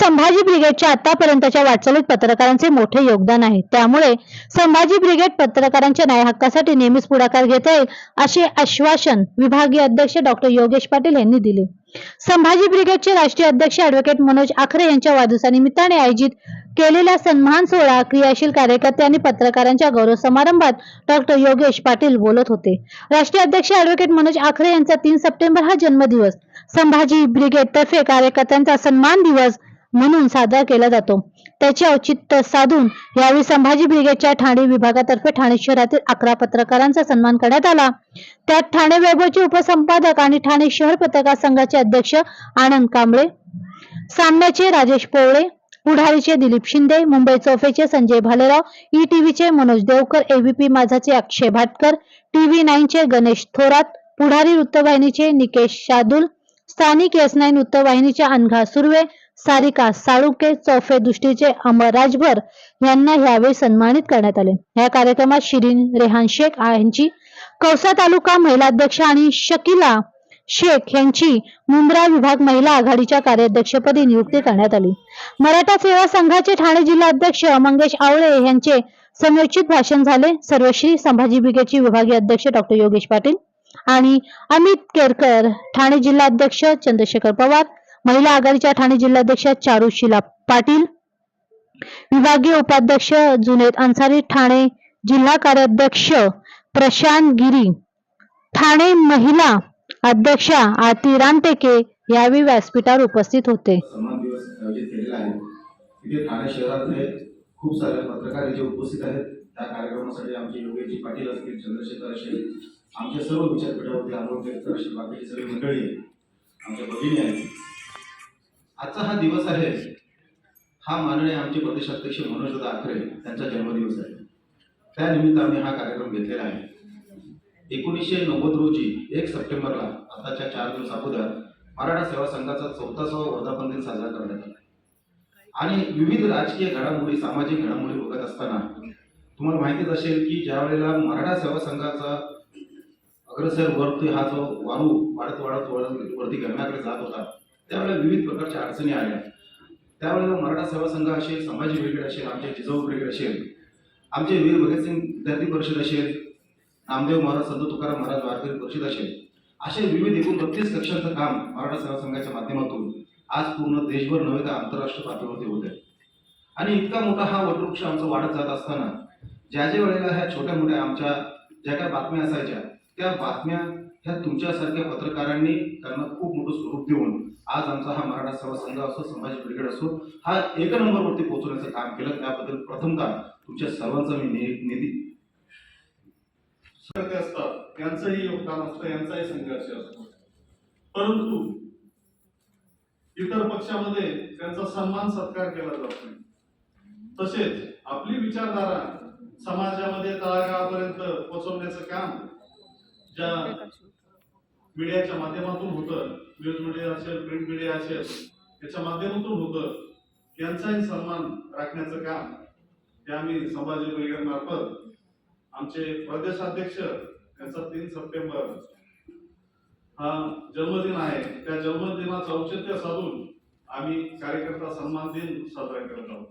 संभाजी ब्रिगेडच्या आतापर्यंतच्या वाटचालीत पत्रकारांचे मोठे योगदान आहे. त्यामुळे संभाजी ब्रिगेड पत्रकारांच्या न्याय हक्कासाठी नेहमीच पुढाकार घेत येईल असे आश्वासन विभागीय अध्यक्ष डॉक्टर योगेश पाटील यांनी दिले. संभाजी ब्रिगेडचे राष्ट्रीय अध्यक्ष अॅडव्होकेट मनोज आखरे यांच्या वाढदिवसानिमित्ताने आयोजित केलेल्या सन्मान सोहळा क्रियाशील कार्यकर्ते आणि पत्रकारांच्या गौरव समारंभात डॉक्टर योगेश पाटील बोलत होते. राष्ट्रीय अध्यक्ष ऍडव्होकेट मनोज आखरे यांचा तीन सप्टेंबर हा जन्मदिवस. संभाजी ब्रिगेड तर्फे कार्यकर्त्यांचा सन्मान दिवस म्हणून साजरा केला जातो. त्याचे औचित्य साधून यावेळी संभाजी ब्रिगेडच्या ठाणे विभागातर्फे ठाणे शहरातील अकरा पत्रकारांचा सन्मान करण्यात आला. त्यात ठाणे वैभवचे उपसंपादक आणि ठाणे शहर पत्रकार संघाचे अध्यक्ष आनंद कांबळे सामन्याचे राजेश पोवळे पुढारीचे दिलीप शिंदे मुंबई चौफेचे संजय भालेराव ई टीव्हीचे मनोज देवकर एबीपी माझाचे अक्षय भाटकर टीव्ही नाईनचे गणेश थोरात पुढारी वृत्तवाहिनीचे निकेश शादुल स्थानिक एस नाईन वृत्तवाहिनीच्या अनघा सुर्वे सारिका साळुके चौफे दृष्टीचे अमर राजभर यांना यावेळी सन्मानित करण्यात आले. या कार्यक्रमात शिरीन रेहान शेख यांची कौसा तालुका महिला अध्यक्ष आणि शकिला शेख यांची मुंब्रा विभाग महिला आघाडीच्या कार्याध्यक्षपदी नियुक्ती करण्यात आली. मराठा सेवा संघाचे ठाणे जिल्हा अध्यक्ष मंगेश आवळे यांचे समयोचित भाषण झाले. सर्वश्री संभाजी ब्रिगेडचे विभागीय अध्यक्ष डॉक्टर योगेश पाटील आणि अमित केरकर ठाणे जिल्हा अध्यक्ष चंद्रशेखर पवार महिला आघाडीच्या ठाणे जिल्हाध्यक्ष चारुशिला पाटील विभागीय उपाध्यक्ष जुनेद अन्सारी ठाणे जिल्हा कार्याध्यक्ष प्रशांत गिरी ठाणे महिला अध्यक्षा आरती रामटेके यावेळी व्यासपीठावर उपस्थित होते. ठाणे शहरातले खूप सारे पत्रकार उपस्थित आहेत. त्या कार्यक्रमासाठी आमचे योगेशजी पाटील असतील चंद्रशेखर असेल आमच्या सर्व विचारपीठावरती आंबेडकर बाकीची सगळी मंडळी आमच्या भगिनी आहेत. आजचा हा दिवस आहे हा माननीय आमचे प्रदेशाध्यक्ष मनोज आखरे यांचा जन्मदिवस आहे. त्यानिमित्त आम्ही हा कार्यक्रम घेतलेला आहे. एकोणीसशे नव्वद रोजी एक सप्टेंबरला आताच्या चार दिवस अगोदर मराठा सेवा संघाचा चौथासावा वर्धापन दिन साजरा करण्यात आला. आणि विविध राजकीय घडामोडी सामाजिक घडामोडी बघत असताना तुम्हाला माहितीच असेल की ज्या वेळेला मराठा सेवा संघाचा अग्रसर वरती हा जो वारू वाढत वाढत वाढत वरती गगनाकडे जात होता त्यावेळेला विविध प्रकारच्या अडचणी आल्या. त्यावेळेला मराठा सेवा संघ असेल संभाजी ब्रिगेड असेल आमचे जिजाऊ ब्रिगेड असेल आमचे वीर भगतसिंग विद्यार्थी परिषद असेल नामदेव महाराज संत तुकाराम महाराज वारकरी परिषद असेल असे विविध एकूण बत्तीस कक्षांचं काम मराठा सेवा संघाच्या माध्यमातून आज पूर्ण देशभर नव्हे तर आंतरराष्ट्रीय पातळीवरती होत आहे. आणि इतका मोठा हा वटवृक्ष आमचा वाढत जात असताना ज्या ज्या वेळेला ह्या छोट्या मोठ्या आमच्या ज्या काय बातम्या असायच्या त्या बातम्या ह्या तुमच्यासारख्या पत्रकारांनी त्यांना खूप मोठं स्वरूप देऊन आज आमचा हा मराठा सेवा संघ असो संभाजी ब्रिगेड असो हा एक नंबरवरती पोहोचवण्याचं काम केलं. त्याबद्दल प्रथमतः तुमच्या सर्वांचा मी निधी असतात. यांचंही योगदान असतं यांचाही संघर्ष असतो. परंतु इतर पक्षामध्ये त्यांचा सन्मान सत्कार केला जात नाही. तसेच आपली विचारधारा समाजामध्ये तळागाळापर्यंत पोहोचवण्याचं काम ज्या मीडियाच्या माध्यमातून होतं. न्यूज मीडिया असेल प्रिंट मीडिया असेल याच्या माध्यमातून होतं. यांचाही सन्मान राखण्याचं काम हे आम्ही संभाजी ब्रिगेड मार्फत आमचे प्रदेशाध्यक्ष यांचा तीन सप्टेंबर हा जन्मदिन आहे. त्या जन्मदिनाचं औचित्य साधून आम्ही कार्यकर्ता सन्मान दिन साजरा करत आहोत.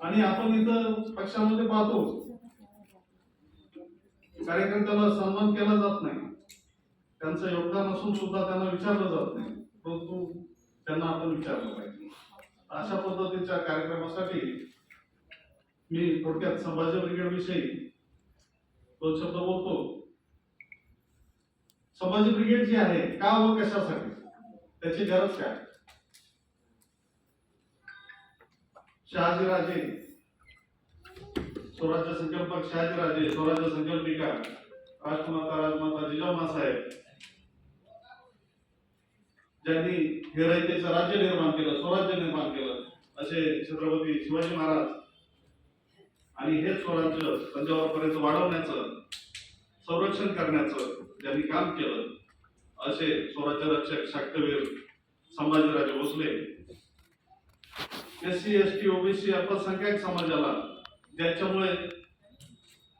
आणि आपण इथं पक्षामध्ये पाहतो. कार्यकर्त्याला सन्मान केला जात नाही. त्यांचं योगदान असून सुद्धा त्यांना विचारलं जात नाही. परंतु त्यांना आपण विचारलं पाहिजे. अशा पद्धतीच्या कार्यक्रमासाठी मी थोडक्यात संभाजी ब्रिगेड विषयी दोन शब्द बोलतो संभाजी ब्रिगेड जी आहे का व कशासाठी? त्याची गरज काय? शहाजीराजे स्वराज्य संकल्पक शहाजीराजे स्वराज्य संकल्पिका राजमाता राजमाता जिजाऊ साहेब ज्यांनी हे रयतेचं राज्य निर्माण केलं स्वराज्य निर्माण केलं असे छत्रपती शिवाजी महाराज आणि हे स्वराज्य तंजावरपर्यंत वाढवण्याचं संरक्षण करण्याचं ज्यांनी काम केलं असे स्वराज्य रक्षक शाक्तवीर Sambhajiraje Bhosale. S C S T OBC अल्पसंख्याक समाजाला ज्याच्यामुळे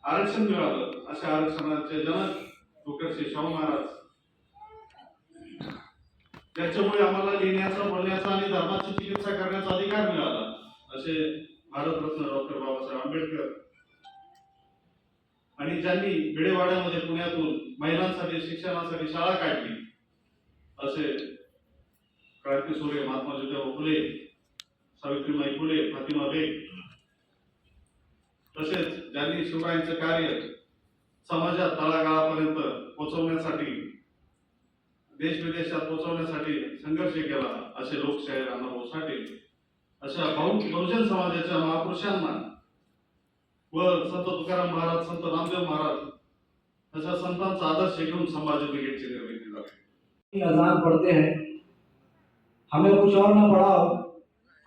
आरक्षण मिळालं अशा आरक्षणाचे जनक डॉक्टर श्री शाहू महाराज त्याच्यामुळे आम्हाला लिहिण्याचा बोलण्याचा आणि धर्माची चिकित्सा करण्याचा अधिकार मिळाला असे भारतरत्न डॉक्टर बाबासाहेब आंबेडकर. आणि ज्यांनी भिडेवाड्यामध्ये पुण्यातून महिलांसाठी शिक्षणासाठी शाळा काढली असे क्रांतीसूर्य महात्मा ज्योतिबा फुले सावित्रीबाई फुले फातिमा बेग तसेच ज्यांनी शिवरायांचं कार्य समाजात तळागाळापर्यंत पोहोचवण्यासाठी देश विदेशात पोहोचवण्यासाठी संघर्ष केला असे लोकशाहीर अण्णाभाऊ अशा बहुजन समाजाच्या महापुरुषांना व संत तुकाराम महाराज, संत रामदेव महाराज, अशा संतांचा आदर्श घेऊन संभाजी ब्रिगेडची निर्मिती झाली. अजान पढ़ते हैं. हमें कुछ और न पढ़ाओ.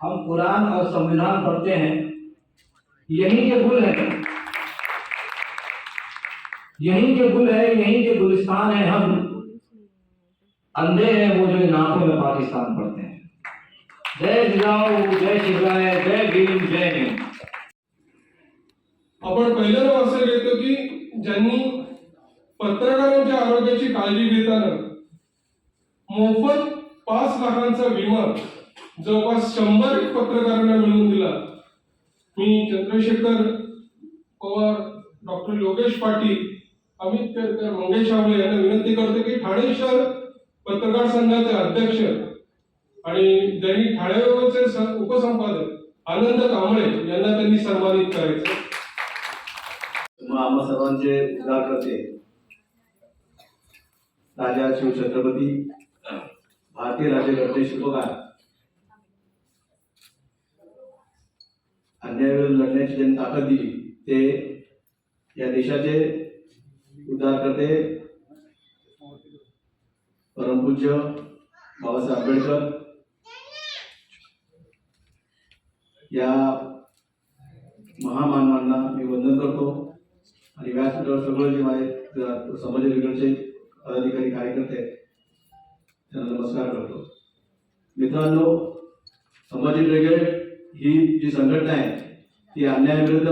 हम कुरान और संविधान पढ़ते हैं. यही के गुल है. यही के गुल है, यही के गुलिस्तान है हम. अंधे हैं वो जो इन आंखों में पाकिस्तान पढ़ते हैं। जय जिजाऊ जय शिवराय जय भीम जय हिंद। आपण पहिल्यांदा असं घेतो की ज्यांनी पत्रकारांच्या आरोग्याची काळजी घेताना मोफत पाच लाखांचा विमा जवळपास शंभर पत्रकारांना मिळवून दिला. मी चंद्रशेखर पवार डॉक्टर योगेश पाटील अमित केरकर मंगेश आवळे यांना विनंती करतो की ठाणे शहर पत्रकार संघाचे अध्यक्ष आणि दैनिक ठाण्याचे उपसंपादक आनंद कांबळे यांना त्यांनी सन्मानित करायचं. मग आम्हा सर्वांचे उद्धार करते. राजा शिवछत्रपती भारतीय राज्यकर्ते शिल्पकार अन्यायाविरुद्ध लढण्याची ज्यांनी ताकद दिली ते या देशाचे उद्धार करते. परमपूज्य बाबासाहेब आंबेडकर. या महामानवांना मी वंदन करतो. आणि व्यासपीठावर सगळं जे माझे समाज विघटनचे पदाधिकारी कार्यकर्ते त्यांना नमस्कार करतो. मित्रांनो संभाजी ब्रिगेड ही जी संघटना आहे ती अन्यायाविरुद्ध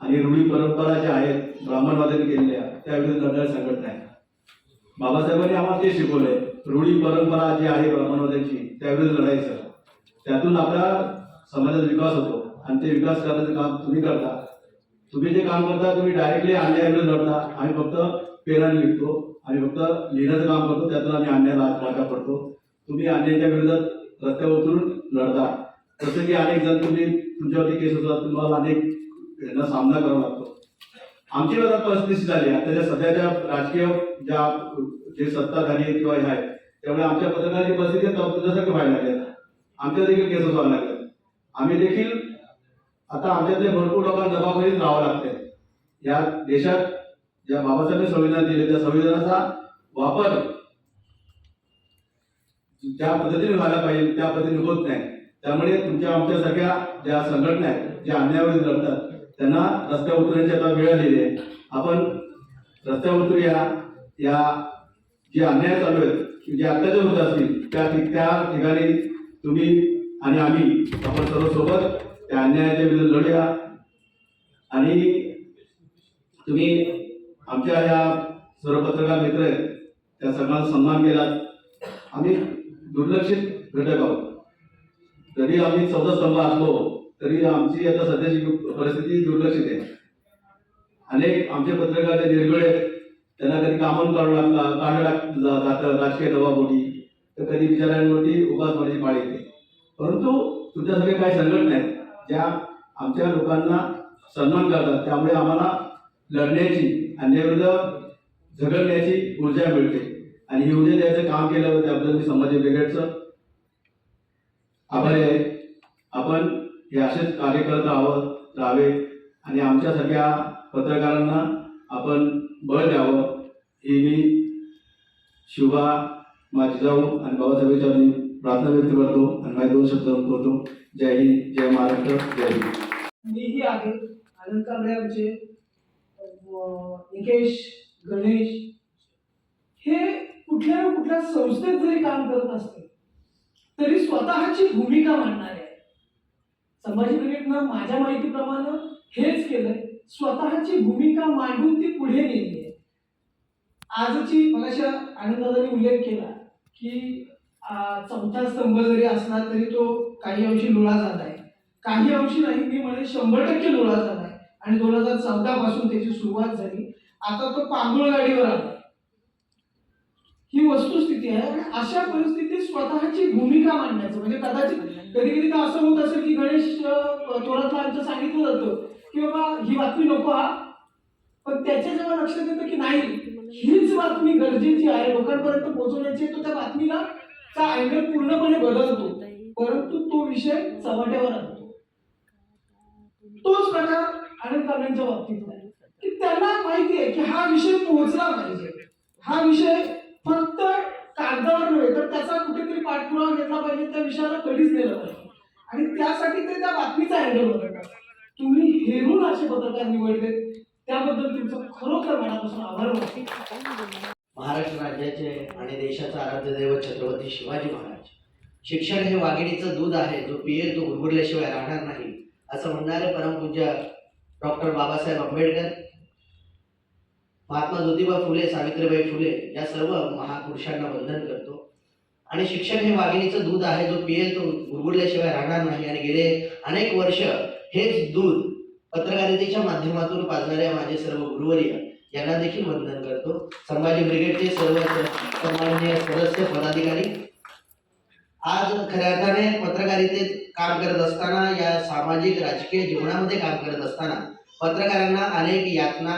आणि रूढी परंपरा ज्या आहेत ब्राह्मणवादाने केलेल्या त्याविरुद्ध लढणारी संघटना आहे. बाबासाहेबांनी आम्हाला ते शिकवलंय. रूढी परंपरा जी आहे ब्राह्मणवाद्यांची त्याविरुद्ध लढायचं त्यातून आपल्या समाजाचा विकास होतो. आणि ते विकास करण्याचं काम तुम्ही करता. तुम्ही जे काम करता तुम्ही डायरेक्टली अन्यायाविरुद्ध लढता. आम्ही फक्त पेनाने लिहितो आम्ही फक्त लिहिण्याचं काम करतो. त्यातून आम्ही अन्यायाला वाटा पडतो. तुम्ही अन्यायाच्या विरोधात रस्त्यावर उतरून लढता. तसं की अनेक जण तुम्ही तुमच्यावरती केस होतात तुम्हाला अनेक यांना सामना करावा लागतो. आमची आता परिस्थिती झाली आहे त्याच्या सध्याच्या राजकीय ज्या जे सत्ताधारी आहेत किंवा ह्या आहेत त्यामुळे आमच्या पत्रकारांची परिस्थिती आता व्हायला लागली आता. आमच्या देखील केसेस व्हायला लागल्या आम्ही देखील आता आमच्यातले भरपूर लोकांना जबाबदारीत राहावं लागते या देशात ज्या बाबासाहेब संविधान दिले त्या संविधानाचा वापर ज्या पद्धतीने व्हायला पाहिजे त्या पद्धतीने होत नाही. त्यामुळे तुमच्या आमच्यासारख्या ज्या संघटना आहेत ज्या अन्यायावर लढतात त्यांना रस्त्यावर उतरण्याची आता वेळ आलेली आहे. आपण रस्त्यावर उतरूया. या जे अन्याय चालू आहेत जे अत्याचार होत असतील त्या ठिक- त्या ठिकाणी तुम्ही आणि आम्ही आपण सर्व सोबत त्या अन्यायाच्या विरुद्ध लढूया. आणि तुम्ही आमच्या या सर्व पत्रकार मित्र आहेत त्या सगळ्यांना सन्मान केला आम्ही दुर्लक्षित घटक आहोत. जरी आम्ही चौदा स्तंभ असलो तरी आमची आता सध्याची परिस्थिती दुर्लक्षित आहे. अनेक आमचे पत्रकार जे निर्गळे आहेत त्यांना कधी कामून काढू लागतात काढलं लाग- जातं राजकीय दबावपोटी तर कधी बिचाऱ्यांवरती उपासमारीची पाळी येते. परंतु तुमच्यासारखे काही संघटना आहेत ज्या आमच्या लोकांना सन्मान करतात त्यामुळे आम्हाला लढण्याची अन्याविरुद्ध झगडण्याची ऊर्जा मिळते. आणि ही ऊर्जा द्यायचं काम केलं त्याबद्दल मी संभाजी ब्रिगेडचं आभारी आहे. आपण हे असेच कार्य करत राहावं राहावे आणि आमच्यासारख्या पत्रकारांना आपण बळ द्यावं. ही मी शिवा माझी जाऊ आणि बाबासाहेबांच्या मी प्रार्थना व्यक्त करतो आणि माझे दोन शब्द करतो जय हिंद जय महाराष्ट्र जय हिंद. मीही आहे आनंद कांबळे आमचे निकेश गणेश. हे कुठल्या ना कुठल्या संस्थेत जरी काम करत असते तरी स्वतःची भूमिका मांडणारे आहे संभाजी ब्रिगेडनं माझ्या माहितीप्रमाणे हेच केलंय. स्वतःची भूमिका मांडून ती पुढे नेली आहे. आजची मगाशी आनंदाने उल्लेख केला की चौथा स्तंभ जरी असला तरी तो काही अंशी लुळा झालाय काही अंशी नाही मी म्हणजे शंभर टक्के लुळा झालाय आणि दोन हजार चौदा पासून त्याची सुरुवात झाली. आता तो पांगुळ गाडीवर आला ही वस्तू परिस्थिती आहे आणि अशा परिस्थितीत स्वतःची भूमिका मांडण्याचं. म्हणजे कदाचित कधी कधी तर असं होत असेल की गणेश अं, थोरातला सांगितलं जातं की बाबा ही बातमी नको हा. पण त्याच्या जेव्हा लक्षात येतं की नाही हीच बातमी गरजेची आहे. लोकांपर्यंत पोहोचवण्याची तो त्या बातमीला चा अँगल पूर्णपणे बदलतो. परंतु तो विषय चव्हाट्यावर आणतो तोच प्रकार आनंद कामांच्या बाबतीत आहे. की त्यांना माहिती आहे की हा विषय पोहोचला पाहिजे. हा विषय कागदावर नव्हे तर त्याचा कुठेतरी पाठपुरावा घेतला पाहिजे त्या विषयाला कधीच नेलं पाहिजे आणि त्यासाठी ते त्या बातमीचा अँगल बदलतात तुम्ही हेरून असे पत्रकार निवडले त्याबद्दल तुमचं खरोखर मनापासून आभार मानतो. महाराष्ट्र राज्याचे आणि देशाचा आराध्य दैवत छत्रपती शिवाजी महाराज. शिक्षण हे वाघिणीचं दूध आहे जो पिये तो गुरगुरल्याशिवाय राहणार नाही असं म्हणणारे परमपूज्य डॉक्टर बाबासाहेब आंबेडकर महात्मा ज्योतिबा फुले सावित्रीबाई फुले या सर्व महापुरुषांना वंदन करतो. आणि शिक्षण हे वाघिणीचं दूध आहे जो पिएल तो गुरगुरल्याशिवाय राहणार नाही. आणि गेले अनेक वर्ष हेच दूध पत्रकारितेच्या माध्यमातून पाजणाऱ्या माझे सर्व गुरुवर्य यांना देखील वंदन करतो. संभाजी ब्रिगेडचे सर्व सन्माननीय सदस्य पदाधिकारी. आज खऱ्या अर्थाने पत्रकारितेत काम करत असताना या सामाजिक राजकीय जीवनामध्ये काम करत असताना पत्रकारांना अनेक यातना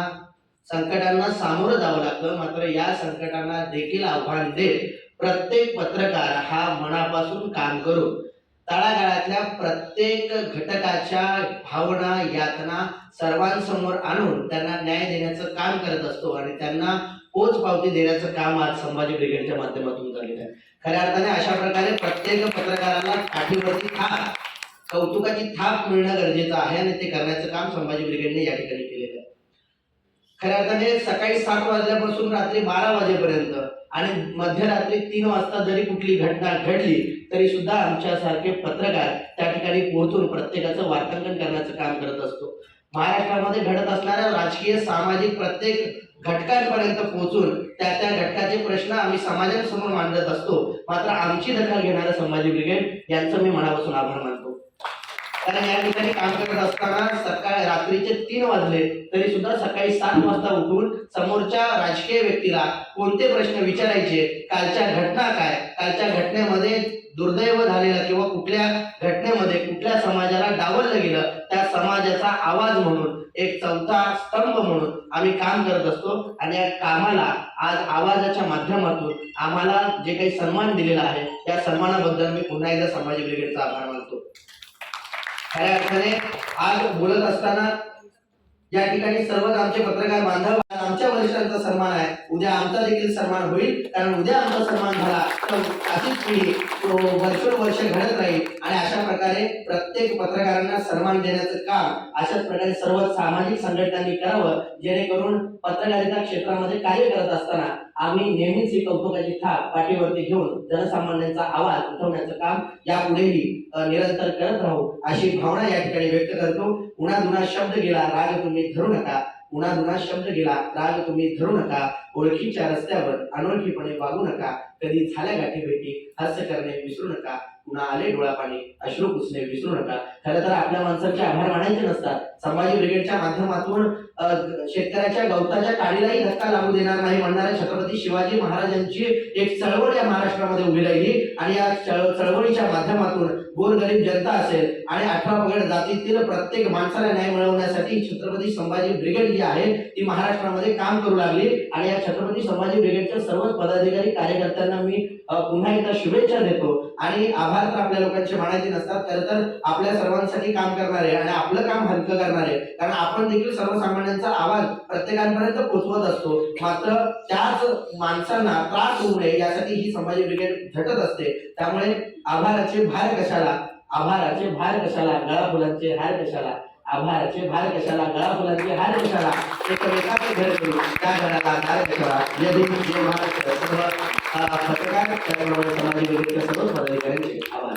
संकटांना सामोरं जावं लागतं. मात्र या संकटांना देखील आव्हान देत प्रत्येक पत्रकार हा मनापासून काम करून तळागाळातल्या प्रत्येक घटकाच्या भावना यातना सर्वांसमोर आणून त्यांना न्याय देण्याचं काम करत असतो आणि त्यांना पोच पावती देण्याचं काम आज संभाजी ब्रिगेडच्या माध्यमातून झालेलं आहे. खऱ्या अर्थाने अशा प्रकारे प्रत्येक पत्रकाराला पाठीवरती थाप कौतुकाची थाप मिळणं गरजेचं आहे आणि ते करण्याचं काम संभाजी ब्रिगेडने या ठिकाणी केलं. खऱ्या अर्थाने सकाळी सात वाजल्यापासून रात्री बारा वाजेपर्यंत आणि मध्यरात्री तीन वाजता जरी कुठली घटना घडली तरी सुद्धा आमच्यासारखे पत्रकार त्या ठिकाणी पोहोचून प्रत्येकाचं वार्तांकन करण्याचं काम करत असतो. महाराष्ट्रामध्ये घडत असणाऱ्या राजकीय सामाजिक प्रत्येक घटकांपर्यंत पोहोचून त्या त्या घटकाचे प्रश्न आम्ही समाजासमोर मांडत असतो. मात्र आमची दखल घेणारं संभाजी ब्रिगेड यांचं मी मनापासून आभार मानतो. कारण या ठिकाणी काम करत असताना सरकार रात्रीचे तीन वाजले तरी सुद्धा सकाळी सात वाजता उठून समोरच्या राजकीय व्यक्तीला कोणते प्रश्न विचारायचे? कालच्या घटना काय? कालच्या घटनेमध्ये दुर्दैव झालेलं किंवा कुठल्या घटनेमध्ये कुठल्या समाजाला डावललं गेलं त्या समाजाचा आवाज म्हणून एक चौथा स्तंभ म्हणून आम्ही काम करत असतो आणि या कामाला आज आवाजाच्या माध्यमातून आम्हाला जे काही सन्मान दिलेला आहे त्या सन्मानाबद्दल मी पुन्हा एकदा समाज ब्रिगेडचा आभार मानतो. खऱ्या अर्थाने आज बोलत असताना या ठिकाणी सर्वच आमचे पत्रकार बांधव आमच्या वरिष्ठांचा सन्मान आहे. उद्या आमचा देखील सन्मान होईल. कारण उद्या आमचा सन्मान झाला तर अशीच पिढी वर्ष घडत राहील. आणि अशा प्रकारे प्रत्येक पत्रकारांना सन्मान देण्याचं काम अशाच प्रकारे सर्व सामाजिक संघटनांनी करावं जेणेकरून पत्रकारिता क्षेत्रामध्ये कार्य करत असताना आम्ही नेहमीच ही कौतुकाची थाप पाठीवरती घेऊन जनसामान्यांचा आवाज उठवण्याचं काम यापुढेही निरंतर करत राहू अशी भावना या ठिकाणी व्यक्त करतो. उन्हा दुना शब्द गेला राग तुम्ही धरू नका. उन्हा दुना शब्द गेला राग तुम्ही धरू नका. ओळखीच्या रस्त्यावर अनोळखीपणे वागू नका. कधी झाल्या गाठी भेटी हास्य करणे विसरू नका. पुन्हा आले डोळा पाणी अश्रू पुसणे विसरू नका. खरं तर आपल्या माणसांचे आभार मानायचे नसतात. संभाजी ब्रिगेडच्या माध्यमातून शेतकऱ्याच्या गवताच्या काडीलाही धक्का लागू देणार नाही म्हणणाऱ्या छत्रपती शिवाजी महाराजांची एक चळवळ या महाराष्ट्रामध्ये उभी राहिली आणि या चळवळीच्या माध्यमातून गोरगरीब जनता असेल आणि अठरा पगड जातीतील प्रत्येक माणसाला न्याय मिळवण्यासाठी छत्रपती संभाजी ब्रिगेड जी आहे ती महाराष्ट्रामध्ये काम करू लागली आणि या छत्रपती संभाजी ब्रिगेडच्या सर्वच पदाधिकारी कार्यकर्त्यांना मी पुन्हा एकदा शुभेच्छा देतो. आणि आभार तर आपल्या लोकांचे मानायचे नसतात. खरं तर आपल्या सर्व सर्वांसाठी काम करणार आहे आणि आपलं काम हलकं करणार आहे. कारण आपण देखील सर्वसामान्यांचा आवाज प्रत्येकांपर्यंत पोहोचवत असतो. मात्र त्याच माणसांना त्रास होऊ नये यासाठी ही संभाजी ब्रिगेड झटत असते. त्यामुळे आभाराचे भार कशाला? आभाराचे भार कशाला? गळा फुलांचे हार कशाला? आभाराचे भार कशाला? गळा फुलांचे हार कशाला? एक एकाचे घर करू. त्या घराला दार कशाला? जय भीम जय महाराष्ट्र सर्व पत्रकार त्याचबरोबर समाज विरोधी सर्व पदाधिकाऱ्यांचे आभार.